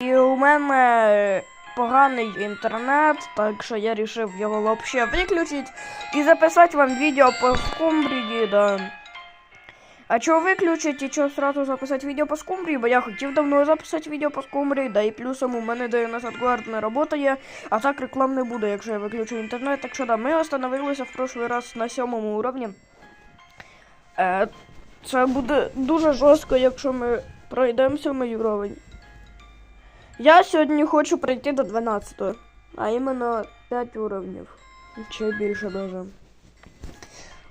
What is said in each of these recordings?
І у мене поганий інтернет, так що я вирішив його взагалі виключити і записати вам відео по скумбрії, да. А чого виключити і чого сразу записати відео по скумбрії, бо я хотів давно записати відео по скумбрії, да і плюсом у мене де назад Guard не працює, а так реклам не буде, якщо я виключу інтернет. Так що да, ми остановилися в прошлий раз на сьомому уровні. Е, це буде дуже жорстко, якщо ми пройдемо сьомий уровень. Я сьогодні хочу прийти до 12, а іменно 5 уровнів. Чи більше даже.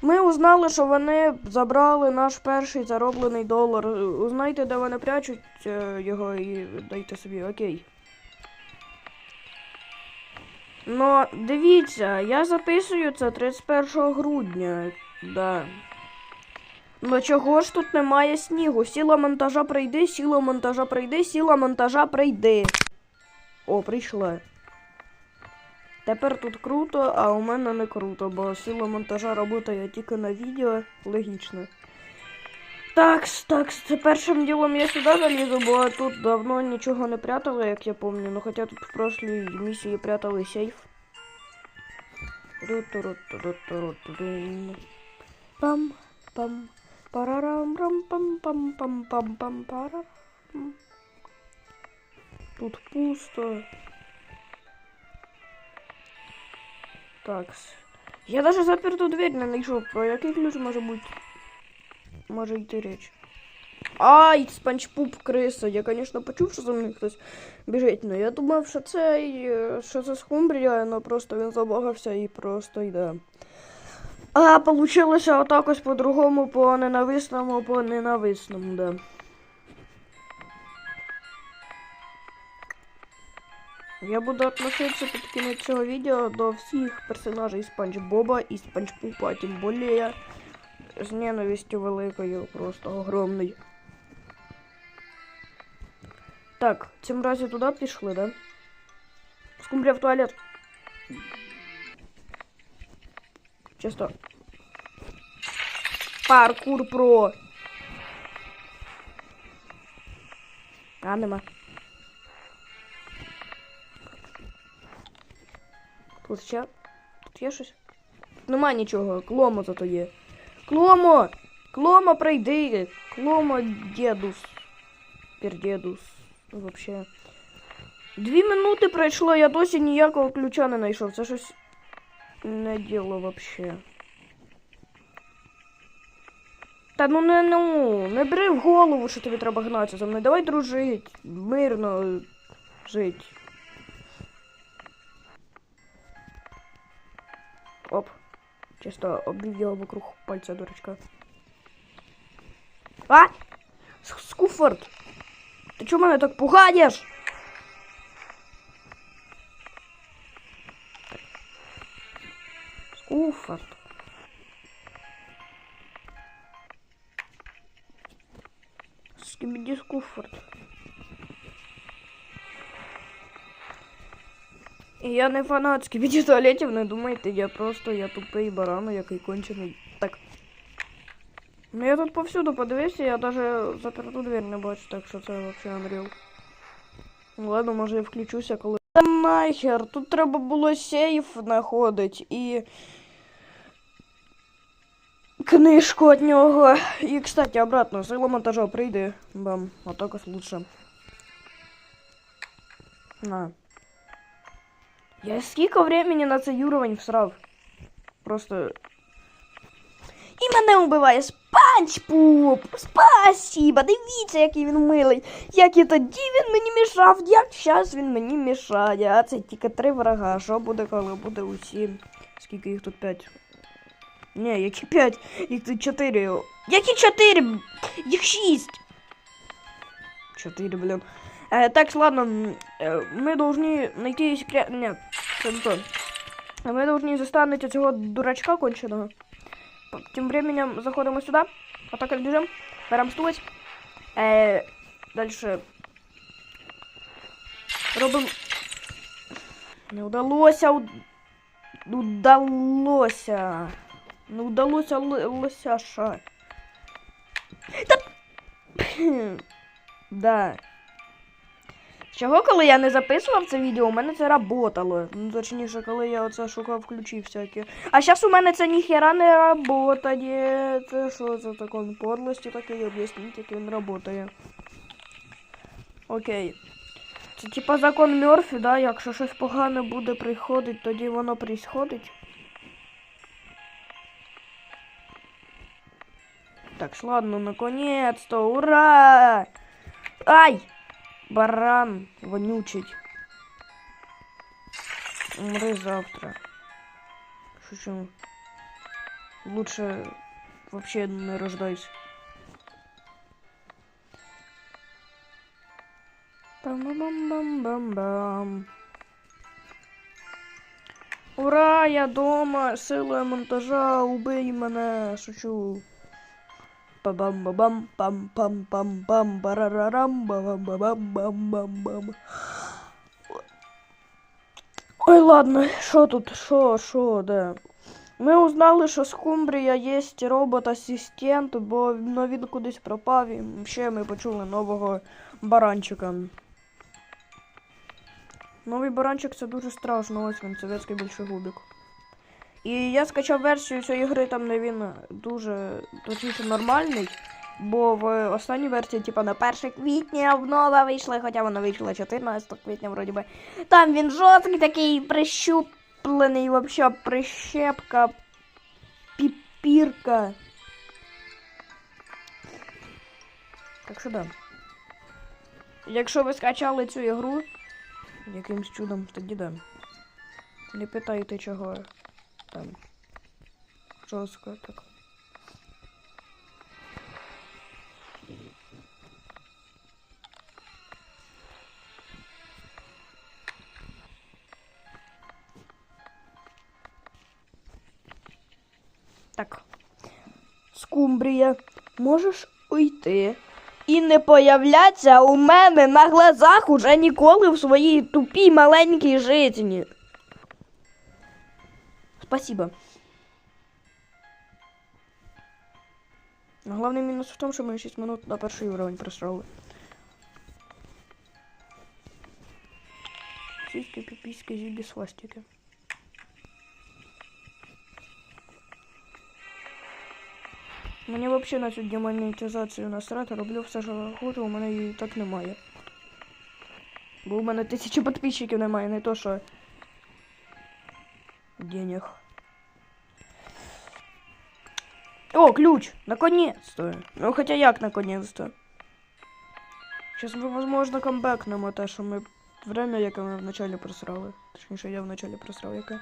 Ми узнали, що вони забрали наш перший зароблений долар. Узнайте, де вони прячуть е, його і дайте собі, окей. Ну, дивіться, я записую це 31 грудня. Да. Ну чого ж тут немає снігу? Сіла монтажа прийди, сіла монтажа прийди, сіла монтажа прийди. О, прийшла. Тепер тут круто, а у мене не круто, бо сила монтажа працює тільки на відео. Логічно. Такс, такс, це першим ділом я сюди залізу, бо тут давно нічого не прятали, як я пам'ятаю. Ну хоча тут в прошлій місії прятали сейф. Ру-ту-ру-ту-ру-ту-ру-ту-ру. Пам, пам. Парарам рам пам пам пам пам пам пара. Тут пусто. Так. Я даже заперту дверь не знайшов. Про який ключ може бути? Може йти річ. Ай, спанчпуп криса. Я, конечно, почув, що за мною хтось біжить, але я думав, що це е, що це скумбрія, але просто він забагався і просто йде. А получилося отак ось по-другому, по ненависному, по ненависному, да. Я буду относитися під кінець цього відео до всіх персонажей Спанч Боба і Спанч Пупа, тим більше з ненавистю великою, просто огромною. Так, цим разі туди пішли, да? Скумбрія в туалет. Чисто. Паркур про. А, нема. Тут ще. Тут є щось? Тут нема нічого. Кломо зато є. Кломо! Кломо, прийди! Кломо, дедус. Пердедус. Ну, Вообще. Дві минути пройшло, я досі ніякого ключа не знайшов. Це щось не діло вообще. Та ну не ну, не бери в голову, що тобі треба гнатися за мною. Давай дружить, мирно жить. Оп. Чисто обвів вокруг пальця дурачка. А! Скуфорд! Ти чого мене так пугаєш? Скуфорд. Скибиди Скуфорд. Я не фанат скибиді туалетів, не думайте, я просто я тупий баран, який кончений. Так. Ну я тут повсюду подивився, я даже заперту двері не бачу, так що це взагалі Unreal. Ну ладно, може я включуся, коли. Та нахер, тут треба було сейф знаходити і. Книжку від нього. І, кстати, обратно, сила монтажа прийде. Бам, а так лучше. На. Я скільки времени на цей уровень всрав? Просто. І мене вбиває спанч пуп! Спасіба! Дивіться, який він милий. Як і тоді він мені мішав, як зараз він мені мішає. А це тільки три врага. Що буде, коли буде усі? Скільки їх тут п'ять? Ні, які п'ять? Їх тут чотири. Які чотири? Їх шість. Чотири, блін. Э, так, ладно, м, э, мы должны найти секрет... Нет, це не то. Мы должны застануть цього дурачка конченого. П- Тим временем заходимо сюди. Отак от біжимо. Беремо стулець. Е, дальше. Робимо. Не удалося. у- Удалося. Не удалося л- лосяша. Та... Да. Чого, коли я не записував це відео, у мене це работало. Ну, точніше, коли я оце шукав ключі всякі. А зараз у мене це ніхера не работає. Це що за закон подлості такий, об'ясніть, як він работає. Окей. Це типа закон Мерфі, да? Якщо щось погане буде приходить, тоді воно приходить. Так, ладно, наконец-то, ура! Ай! Баран вонючий. Умри завтра. Шучу. Лучше вообще не рождайся. Бам-бам-бам-бам-бам. Ура, я дома, силою монтажа, убий мене, шучу. Па-бам-ба-бам, пам-пам-пам-пам, барарарам, ба-бам-ба-бам-бам-бам-бам. Ой, ладно, що тут, що, що, де? Ми узнали, що Скумбрія є робот-асистент, бо ну, він кудись пропав, і ще ми почули нового баранчика. Новий баранчик це дуже страшно, ось він, советський большегубик. І я скачав версію цієї гри, там не він дуже точніше нормальний. Бо в останній версії, типа на 1 квітня обнова вийшла, хоча вона вийшла 14 квітня, вроді би. Там він жорсткий такий прищуплений, вообще прищепка, піпірка. Так що да. Якщо ви скачали цю ігру, якимсь чудом, тоді да. Не питайте чого там. Жорстко так. Так. Скумбрія, можеш уйти і не появляться у мене на глазах уже ніколи в своїй тупій маленькій житті. Спасибо. Главный минус в том, что мы 6 минут на перший уровень просрали. Сиськи, пиписьки, зиги, свастики. Мені взагалі на цю демонетизацію насрати, роблю все, що хочу, у мене її так немає. Бо у мене тисячі підписчиків немає, не то що денег. О, ключ! Наконец-то! Ну хотя як наконец-то? Сейчас ми, возможно, камбекнемо те, що ми время, яке ми вначале просрали. Точніше, я вначале просрав яке.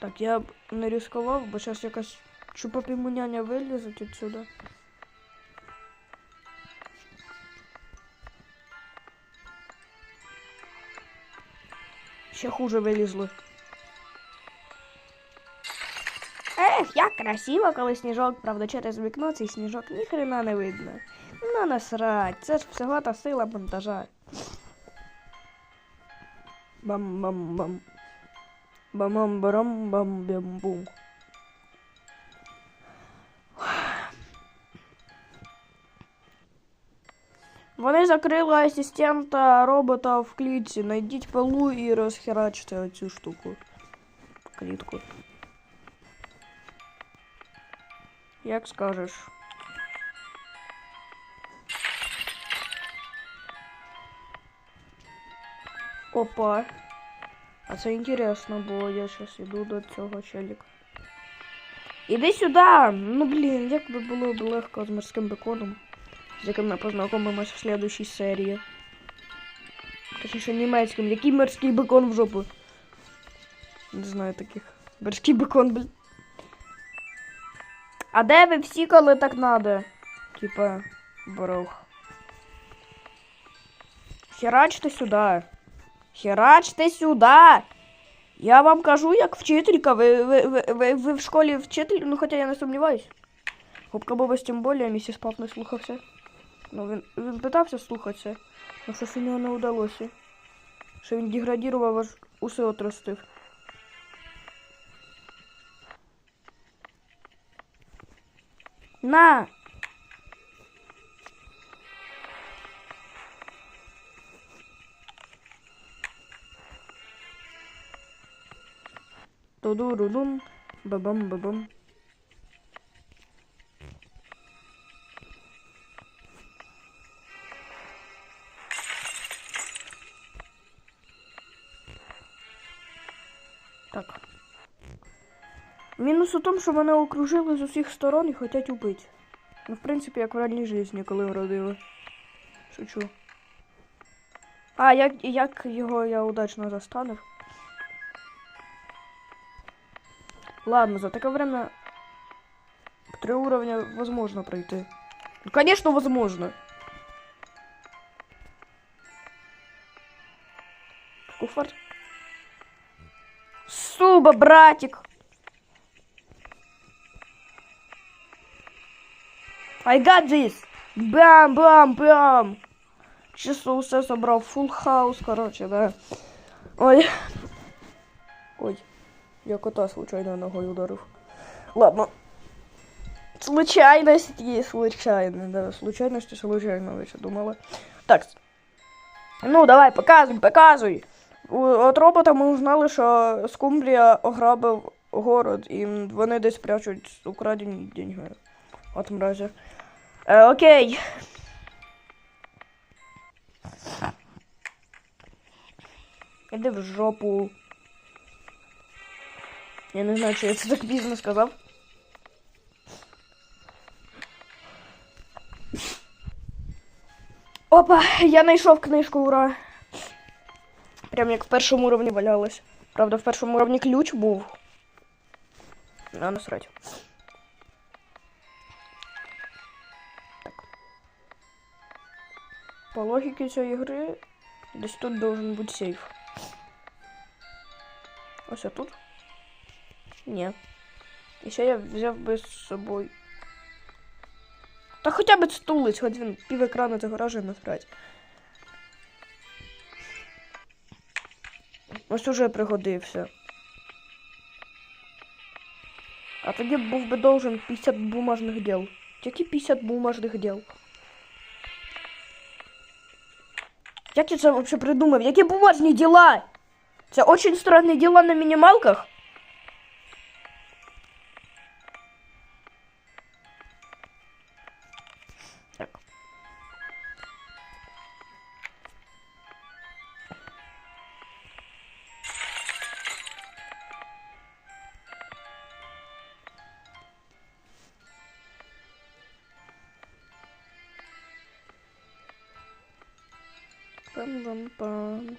Так, я б не ризикував, бо зараз якась чупапімуняня вилізуть відсюди. Ще хуже вилізли. Ех, як красиво, коли сніжок, правда, через вікно цей сніжок ніхрена не видно. Ну насрать, це ж всього та сила монтажа. Бам-бам-бам. Бам-бам-барам-бам-бям-бум. Вони закрили асистента робота в клітці. Найдіть пилу і розхерачте оцю штуку. Клітку. Як скажеш. Опа. А це інтересно, бо я зараз іду до цього челіка. Іди сюди! Ну блін, як би було б легко з морським беконом, з яким ми познайомимося в слідущій серії. Точніше німецьким. Який морський бекон в жопу? Не знаю таких. Морський бекон, блін. А де ви всі, коли так надо? Типа, борох. Херачте сюди. Херачте сюди. Я вам кажу, як вчителька. Ви, ви, ви, ви, в школі вчитель, ну хоча я не сумніваюсь. Губка Боба тим більше, місіс Пав не слухався. Ну він він слухаться. Но ну, але щось у него не вдалося. Що він деградировал аж усы отрастив. На! Тодурудум, бабам-бабам. Мінус у тому, що мене окружили з усіх сторон і хочуть убити. Ну, в принципі, як в реальній житті, коли вродили. Шучу. А, як, як його я удачно застанув. Ладно, за такое время три уровня возможно пройти. Ну, конечно, возможно. Куфар. Суба, братик. I got this. Бам, бам, бам. Чисто усе собрав. Фулл хаус, короче, да. Ой. Ой. Я кота случайно ногою ударив. Ладно. Случайность є случайно, да. Случайності случайно, ви думали. Так. Ну, давай, показуй, показуй. От робота ми узнали, що Скумбрія ограбив город, і вони десь прячуть украдені деньги. От мразі. Е, окей. Іди в жопу. Я не знаю, чи я це так пізно сказав. Опа, я знайшов книжку, ура. Прям як в першому уровні валялась. Правда, в першому уровні ключ був. А, насрать. Логіці цієї гри десь тут должен бути сейф. Ось тут. Ні. І ще я взяв би з собою. Та хоча б стулець, хоч він пів екрану гаражу насрать. Ось уже пригодився. А тоді був би должен 50 бумажних дел. Які 50 бумажних дел? Як я це вообще придумав? Які бумажні діла? Це очень странні діла на мінімалках. Пам-пам-пам.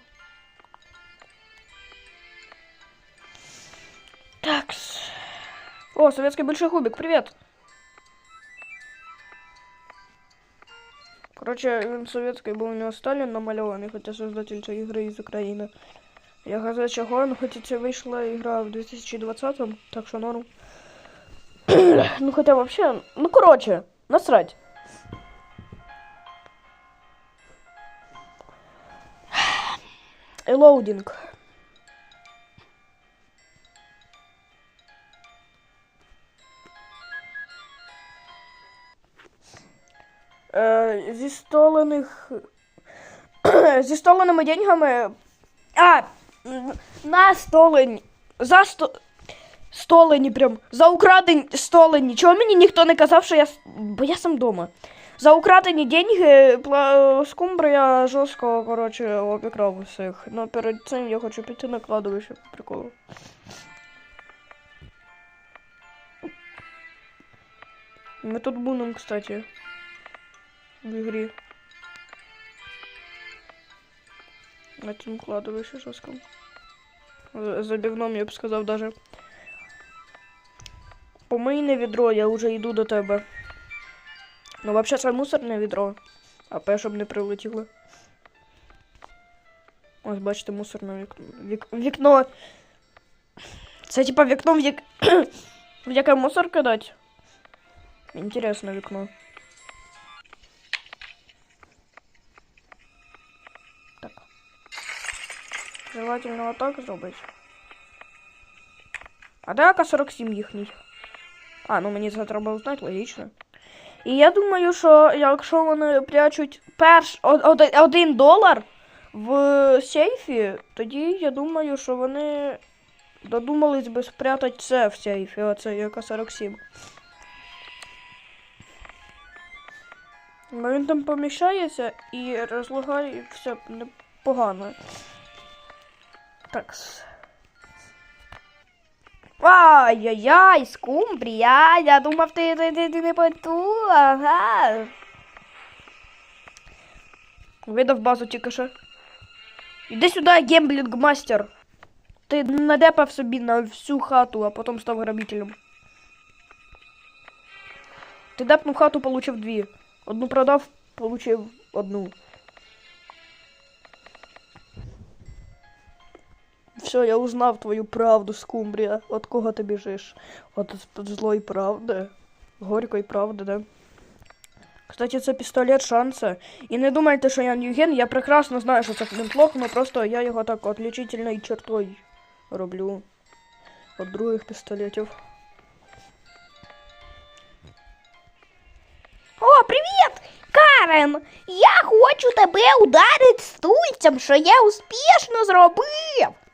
Такс. О, советский большой кубик, привет. Короче, він советський був у нього Сталін намальований, хоча создатель цієї ігри із України. Я казав, чого, ну хоча це вийшла ігра в 2020-му, так що норм. ну хоча вообще, ну короче, насрать. Елоудінг. Е, зі столених. зі столеними деньгами. А! На столень. За сто. Столені прям. За украдені столені. Чого мені ніхто не казав, що я. Бо я сам дома. За украдені деньги пла... скумбрія жорстко, коротше, обікрав усіх. Ну перед цим я хочу піти на кладовище по приколу. Ми тут будемо, кстати. В ігрі. На цьому кладовищі жорсткому. Забігном, я б сказав, даже. Помийне відро, я вже йду до тебе. Ну, вообще це мусорне відро. АП, щоб не прилетіло. Ось, бачите, мусорне вікно. Вік... Вікно. Це типа вікно, в, як... в яке мусор кидать. Інтересне вікно. Так. Желательно отак зробити. А де АК-47 їхній? А, ну мені це треба узнати, логічно. І я думаю, що якщо вони прячуть перш од- од- один долар в сейфі, тоді я думаю, що вони додумались би спрятати це в сейфі, оце як 47. Бо він там поміщається і розлагається непогано. Так. Ай-яй-яй, скумбрія, я думав, ти, ти, ти, ти не поту, ага. Видав базу тільки що. Іди сюди, гемблінг мастер. Ти надепав собі на всю хату, а потім став грабителем. Ти депнув хату, получив дві. Одну продав, получив одну. Все, я узнав твою правду, скумбрія. От кого ти біжиш? От злої правди. Горької правди, да? Кстати, це пістолет шанса. І не думайте, що я Ньюген, я прекрасно знаю, що це флінтлок, але просто я його так отличительною чертою роблю. От других пістолетів. О, привіт! Карен! Я хочу тебе ударити стульцем, що я успішно зробив.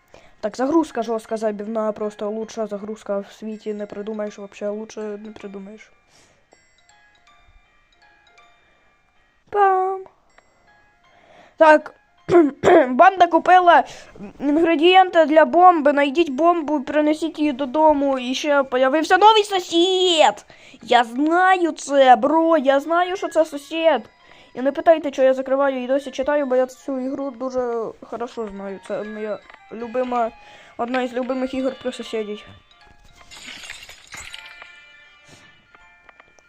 Так, загрузка жорстка забівна, просто лучша загрузка в світі не придумаєш вообще, лучше не придумаєш. Пам. Так. Банда купила інгредієнти для бомби. Найдіть бомбу принесіть її додому. І ще появився новий сусід. Я знаю це, бро, я знаю, що це сусід. І не питайте, що я закриваю і досі читаю, бо я цю ігру дуже хорошо знаю. Це моя любима, одна із любимих ігор про сусідів.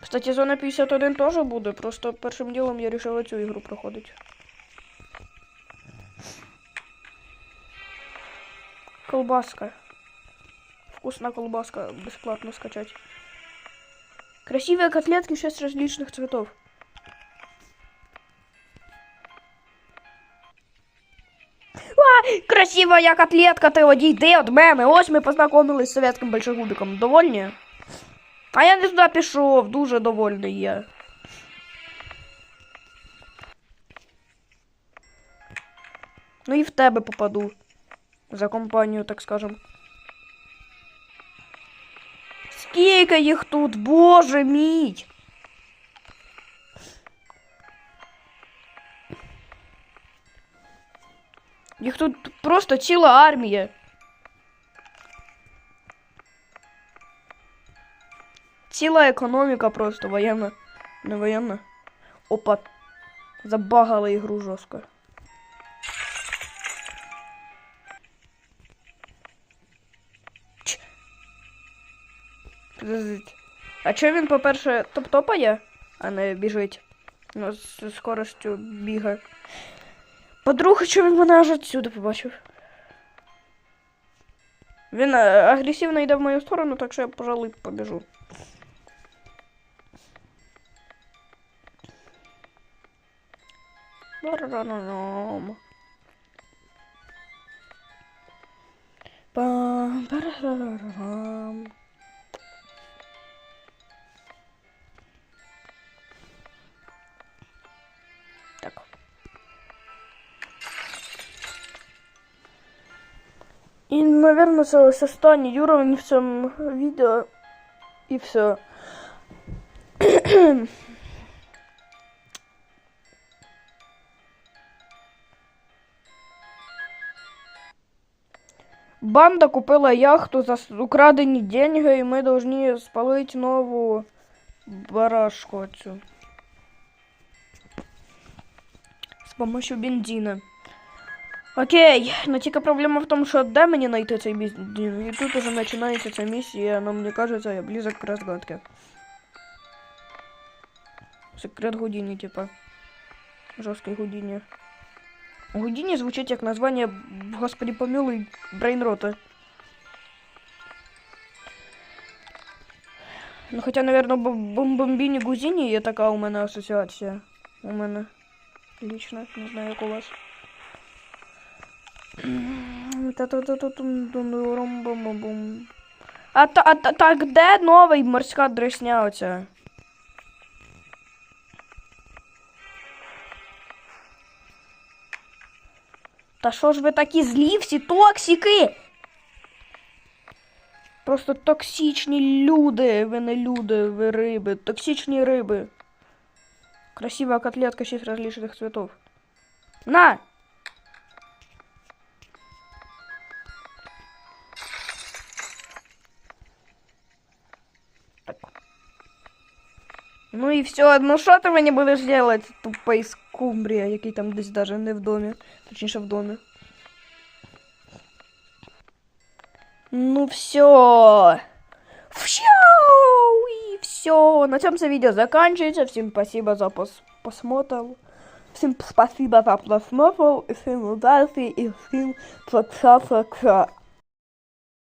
Кстати, зона 51 теж буде, просто першим ділом я вирішила цю ігру проходити. Колбаска. Вкусная колбаска, бесплатно скачать. Красивые котлетки, 6 различных цветов. Красивая котлетка, ти одійди від мене. Ось ми познайомились з совєтським большегубиком. Довольні? А я не туди пішов, дуже довольний я. Ну і в тебе попаду. За компанію, так скажем. Скільки їх тут, боже мій! Їх тут просто ціла армія. Ціла економіка просто воєнна. Не воєнна. Опа. Забагали ігру жорстко. А чого він, по-перше, топ-топає, а не біжить? Ну, з скоростю біга. По-друге, що він мене аж отсюди побачив. Він е, агресивно йде в мою сторону, так що я, пожалуй, побіжу. Барарарам. І, наверное, ось останній уровень в цьому відео. І все. Банда купила яхту за с- украдені деньги, і ми повинні спалити нову барашку цю. З помощью бензина. Окей, но тільки проблема в тому, що де мені знайти цей бензин? І тут уже починається ця місія, но мені кажется, я близок к разгадке. Секрет Гудіні, типа. Жорсткий Гудіні. Гудіні звучить як названня, господи помилуй, брейнрота. Ну, хоча, наверное, бомбомбіні Гузіні є така у мене асоціація. У мене. Лично, не знаю, як у вас. А, та, а, та, так де новий морська дресня оця? Та що ж ви такі злі всі токсики? просто токсичні люди. Ви не люди, ви риби. Токсичні риби. Красивая котлетка шесть различных цветов. На! і все, ну що ти мені будеш делать, тупий скумбрія, який там десь даже не в домі. Точніше в домі. Ну все. Все. И все. На этом видео заканчивается. Всем спасибо за пос посмотр. Всем спасибо за просмотр. И всем удачи. И всем пока-пока.